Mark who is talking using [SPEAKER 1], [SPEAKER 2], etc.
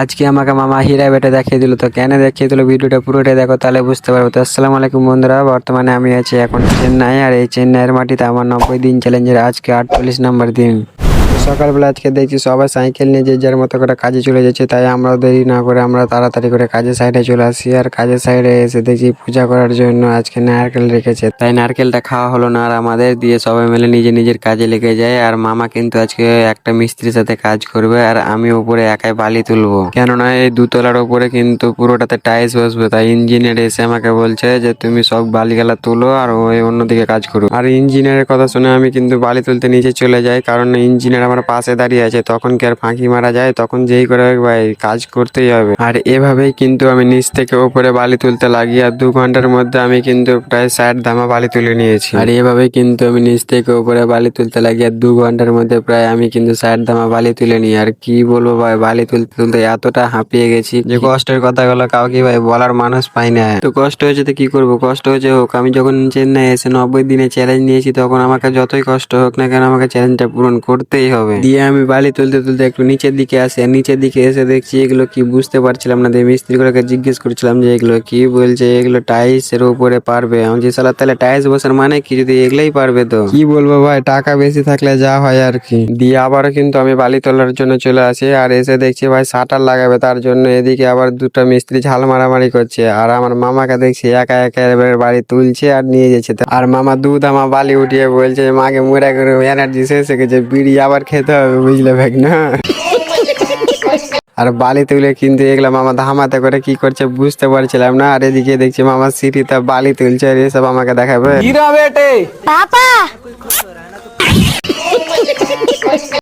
[SPEAKER 1] আজকে আমাকে মামা হীরা বেটে দেখিয়ে দিল, তো কেন দেখিয়ে দিল ভিডিওটা পুরোটাই দেখো, তাহলে বুঝতে পারব। তো আসসালামু আলাইকুম বন্ধুরা, বর্তমানে আমি আছি এখন চেন্নাই, আর এই চেন্নাইয়ের মাটিতে আমার নব্বই দিন চ্যালেঞ্জের আজকে আটচল্লিশ নম্বর দিন। সকালবেলা আজকে দেখছি সবাই সাইকেল নিয়ে যে যার মতো করে কাজে চলে যাচ্ছে, তাই আমরা দেরি না করে আমরা তাড়াতাড়ি করে কাজের সাইডে চলে আসি আর কাজের সাইডে এসে দেখছি পূজা করার জন্য আজকে নারকেল রেখেছে। তাই নারকেলটা খাওয়া হলো না, আর আমাদের দিয়ে সবাই মিলে নিজের নিজের কাজে লেগে যায়, আর মামা কিন্তু আজকে একটা মিস্ত্রির সাথে কাজ করবে, আর আমি উপরে একাই বালি তুলবো। কেননা এই দুতলার উপরে কিন্তু পুরোটাতে টাইলস বসবে, তাই ইঞ্জিনিয়ার এসে আমাকে বলছে যে, তুমি সব বালিগুলা তুলো, আর ওই অন্যদিকে কাজ করো। আর ইঞ্জিনিয়ারের কথা শুনে আমি কিন্তু বালি তুলতে নিচে চলে যাই, কারণ ইঞ্জিনিয়ার আমার পাশে দাঁড়িয়ে আছে, তখন কি আর ফাঁকি মারা যায়? তখন যেই করে ভাই, কাজ করতেই হবে। আর এভাবেই কিন্তু আমি নিচ থেকে ওপরে বালি তুলতে লাগি, আর দু ঘণ্টার মধ্যে আমি কিন্তু প্রায় ষাট ধামা বালি তুলে নিয়েছি। আর এভাবেই কিন্তু আমি নিচ থেকে ওপরে বালি তুলতে লাগি, আর দু ঘণ্টার মধ্যে প্রায় আমি কিন্তু ষাট ধামা বালি তুলে নিই। আর কি বলব ভাই, বালি তুলতে তুলতে এতটা হাঁপিয়ে গেছি যে কষ্টের কথাগুলো কাউকে ভাই বলার মানুষ পাই না। তো কষ্ট হয়েছে তো কি করব? কষ্ট হয়েছে হোক, আমি যখন চেন্নাই এসে নব্বই দিনে চ্যালেঞ্জ নিয়েছি, তখন আমাকে যতই কষ্ট হোক না কেন আমাকে চ্যালেঞ্জটা পূরণ করতেই হবে? দিয়ে আমি বালি তুলতে তুলতে একটু নিচের দিকে আসি আর নিচের দিকে এসে দেখছি এগুলো কি বুঝতে পারছিলাম না। দিয়ে মিস্ত্রিগুলোকে জিজ্ঞেস করছিলাম যে এগুলো কি? বলছে এগুলো টাইলস এর উপরে পারবে। আমি যে সালা তাহলে টাইলস বসার মানে কি? যদি এগুলাই পারবে তো? কি বলব ভাই টাকা বেশি থাকলে যা হয় আর কি। দিয়ে আবারও কিন্তু আমি বালি তোলার জন্য চলে আসি আর এসে দেখছি ভাই শাটার লাগাবে। তার জন্য এদিকে আবার দুটো মিস্ত্রি ঝাল মারামারি করছে আর আমার মামাকে দেখছি একা একা এবার বাড়ি তুলছে আর নিয়ে যাচ্ছে। আর মামা দুধ আমার বালি উঠিয়ে বলছে মাকে মুড়া করে এনার্জি শেষ হয়ে গেছে বিড়ি আবার আর খেতে হবে বুঝলে ভাই না? আর বালি তুলে কিন্তু এগুলো মামা ধামাতে করে কি করছে বুঝতে পারছিলাম না। আর এদিকে দেখছি মামা সিঁড়িতে বালি তুলছে আর এসব আমাকে দেখাবে।